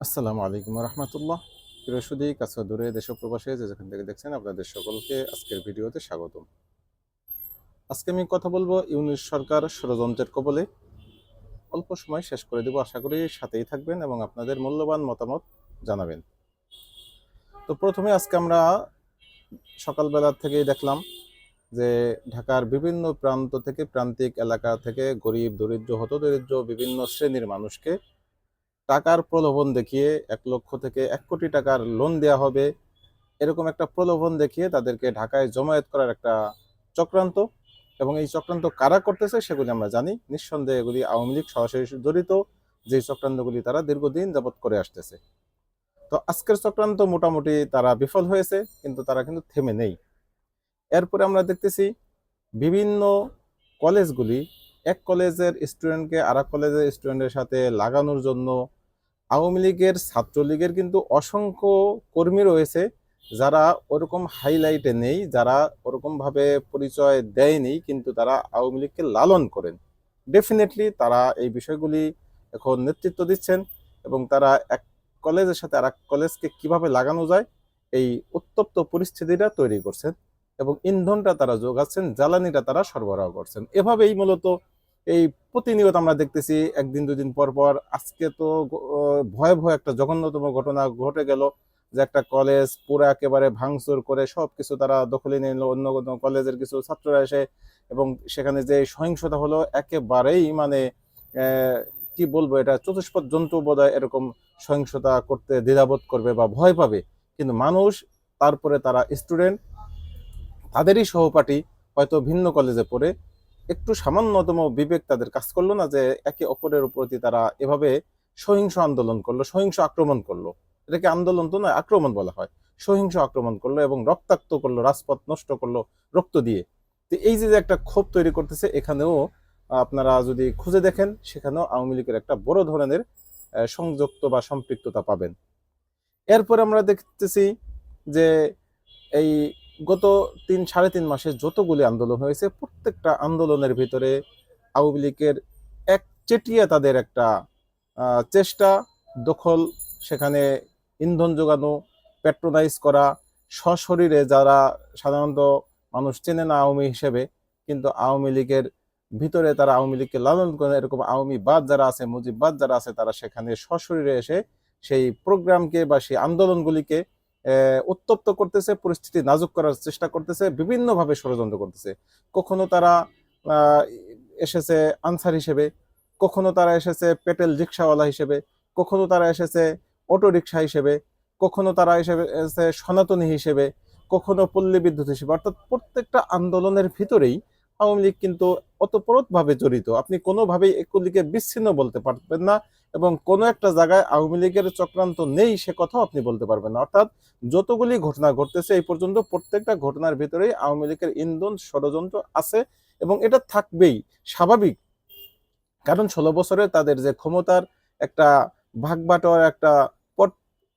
আসসালামু আলাইকুম রহমতুল্লাহ। প্রিয় সুদী কাছে দূরে দেশ প্রবাসে যে যেখান থেকে দেখছেন আপনাদের সকলকে আজকের ভিডিওতে স্বাগতম। আজকে আমি কথা বলব ইউনিট সরকার ষড়যন্ত্রের কবলে। অল্প সময় শেষ করে দেব, আশা করি সাথেই থাকবেন এবং আপনাদের মূল্যবান মতামত জানাবেন। তো প্রথমে আজকে আমরা সকালবেলা থেকেই দেখলাম যে ঢাকার বিভিন্ন প্রান্ত থেকে প্রান্তিক এলাকা থেকে গরিব, দরিদ্র, হতদরিদ্র বিভিন্ন শ্রেণির মানুষকে টাকার প্রলোভন দেখিয়ে এক লক্ষ থেকে এক কোটি টাকার লোন দেওয়া হবে। এরকম একটা প্রলোভন দেখিয়ে তাদেরকে ঢাকায় জমায়েত করার একটা চক্রান্ত এবং এই চক্রান্ত কারা করতেছে সেগুলি আমরা জানি। নিঃসন্দেহে এগুলি আওয়ামী লীগ সরাসরি জড়িত। যে চক্রান্তগুলি তারা দীর্ঘদিন যাবৎ করে আসতেছে। তো আজকের চক্রান্ত মোটামুটি তারা বিফল হয়েছে, কিন্তু তারা কিন্তু থেমে নেই। এরপরে আমরা দেখতেছি বিভিন্ন কলেজগুলি এক কলেজের স্টুডেন্টকে আর কলেজের স্টুডেন্টের সাথে লাগানোর জন্য আওয়ামী লীগের, ছাত্রলীগের কিন্তু অসংখ্য কর্মী রয়েছে যারা ওরকম হাইলাইটে নেই, যারা ওরকমভাবে পরিচয় দেয়নি, কিন্তু তারা আওয়ামী লীগকে লালন করেন। ডেফিনেটলি তারা এই বিষয়গুলি এখন নেতৃত্ব দিচ্ছেন এবং তারা এক কলেজের সাথে আর এক কলেজকে কীভাবে লাগানো যায়, এই উত্তপ্ত পরিস্থিতিটা তৈরি করছেন এবং ইন্ধনটা তারা যোগাচ্ছেন, জ্বালানিটা তারা সরবরাহ করছেন। এভাবেই মূলত এই প্রতিনিয়ত আমরা দেখতেছি, একদিন, দুদিন পর পর আজকে তো ভয়াবহ একটা জঘন্যতম ঘটনা ঘটে গেল যে একটা কলেজ পুরো একেবারে ভাঙচুর করে সব কিছু তারা দখলে নিল, অন্য কোনো কলেজের কিছু ছাত্ররা এসে এবং সেখানে যে সহিংসতা হলো একেবারেই মানে কি বলব এটা, চতুষ্পদ জন্তু বোধহয় এরকম সহিংসতা করতে দ্বিধাবোধ করবে বা ভয় পাবে। কিন্তু মানুষ, তারপরে তারা স্টুডেন্ট তাদেরই সহপাঠী হয়তো ভিন্ন কলেজে পড়ে একটু সামান্যতম বিবেক তাদের কাজ করল না যে একে অপরের প্রতি তারা এভাবে সহিংস আন্দোলন করল, সহিংস আক্রমণ করল। এটাকে আন্দোলন তো নয়, আক্রমণ বলা হয়। সহিংস আক্রমণ করল এবং রক্তাক্ত করল, রাজপথ নষ্ট করল রক্ত দিয়ে। তো এই যে একটা ক্ষোভ তৈরি করতেছে, এখানেও আপনারা যদি খুঁজে দেখেন, সেখানেও আওয়ামী লীগের একটা বড় ধরনের সংযুক্ত বা সম্পৃক্ততা পাবেন। এরপর আমরা দেখতেছি যে এই গত তিন, সাড়ে তিন মাসে যতগুলি আন্দোলন হয়েছে, প্রত্যেকটা আন্দোলনের ভিতরে আওয়ামী লীগের এক চেটিয়া তাদের একটা চেষ্টা দখল, সেখানে ইন্ধন যোগানো পেট্রোনাইজ করা, সশরীরে যারা সাধারণত মানুষ চেনে না আওয়ামী হিসেবে, কিন্তু আওয়ামী লীগের ভিতরে তারা আওয়ামী লীগকে লালন করে, এরকম আওয়ামী বাদ যারা আছে মুজিববাদ যারা আছে, তারা সেখানে সশরীরে এসে সেই প্রোগ্রামকে বা সেই আন্দোলনগুলিকে উত্তপ্ত করতেছে, পরিস্থিতি নাজুক করার চেষ্টা করতেছে, বিভিন্নভাবে ষড়যন্ত্র করতেছে। কখনো তারা এসেছে আনসার হিসেবে, কখনো তারা এসেছে পেটেল রিক্সাওয়ালা হিসেবে, কখনো তারা এসেছে অটো রিক্সা হিসেবে, কখনো তারা এসেছে সনাতনী হিসেবে, কখনো পল্লী বিদ্যুৎ হিসেবে। অর্থাৎ প্রত্যেকটা আন্দোলনের ভিতরেই আওয়ামী লীগ কিন্তু অতপ্রতভাবে জড়িত। আপনি কোনোভাবেই এগুলিকে বিচ্ছিন্ন বলতে পারবেন না এবং কোনো একটা জায়গায় আওয়ামী লীগের চক্রান্ত নেই সে কথাও আপনি বলতে পারবেন না। অর্থাৎ যতগুলি ঘটনা ঘটতেছে এই পর্যন্ত প্রত্যেকটা ঘটনার ভিতরেই আওয়ামী লীগের ইন্ধন ষড়যন্ত্র আছে এবং এটা থাকবেই, স্বাভাবিক। কারণ ষোলো বছরে তাদের যে ক্ষমতার একটা ভাগবাটোয়ার একটা পট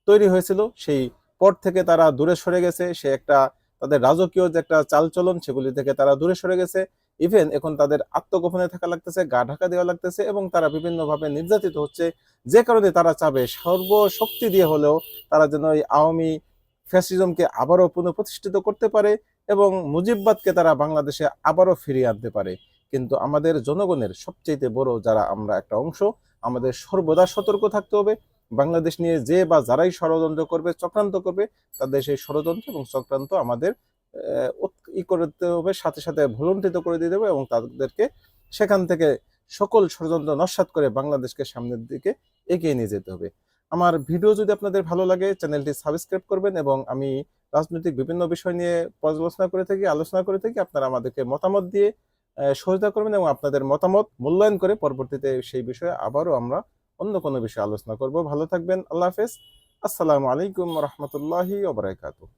তৈরি হয়েছিল, সেই পট থেকে তারা দূরে সরে গেছে, সে একটা তাদের রাজকীয় যে একটা চালচলন সেগুলি থেকে তারা দূরে সরে গেছে। ইভেন এখন তাদের আত্মগোপনে থাকা লাগতেছে, গা ঢাকা দেওয়া লাগতেছে এবং তারা বিভিন্নভাবে নির্যাতিত হচ্ছে। যে কারণে তারা চাবে সর্বশক্তি দিয়ে হলেও তারা যেন এই আওয়ামী ফ্যাসিজমকে আবারও পুনঃপ্রতিষ্ঠিত করতে পারে এবং মুজিববাদকে তারা বাংলাদেশে আবারও ফিরিয়ে আনতে পারে। কিন্তু আমাদের জনগণের সবচেয়ে বড় যারা আমরা একটা অংশ, আমাদের সর্বদা সতর্ক থাকতে হবে। বাংলাদেশ নিয়ে যে বা যারাই ষড়যন্ত্র করবে, চক্রান্ত করবে, তাদের সেই ষড়যন্ত্র এবং চক্রান্ত আমাদের ই করতে হবে, সাথে সাথে ভুলুণ্ঠিত করে দিতে হবে এবং তাদেরকে সেখান থেকে সকল ষড়যন্ত্র নস্বাত করে বাংলাদেশকে সামনের দিকে এগিয়ে নিয়ে যেতে হবে। আমার ভিডিও যদি আপনাদের ভালো লাগে, চ্যানেলটি সাবস্ক্রাইব করবেন এবং আমি রাজনৈতিক বিভিন্ন বিষয় নিয়ে পর্যালোচনা করে থাকি, আলোচনা করে থাকি, আপনারা আমাদেরকে মতামত দিয়ে সহযোগিতা করবেন এবং আপনাদের মতামত মূল্যায়ন করে পরবর্তীতে সেই বিষয়ে আবারও আমরা অন্য কোনো বিষয়ে আলোচনা করব। ভালো থাকবেন, আল্লাহ হাফেজ। আসসালামু আলাইকুম রহমতুল্লাহি ওবরাকাতুহ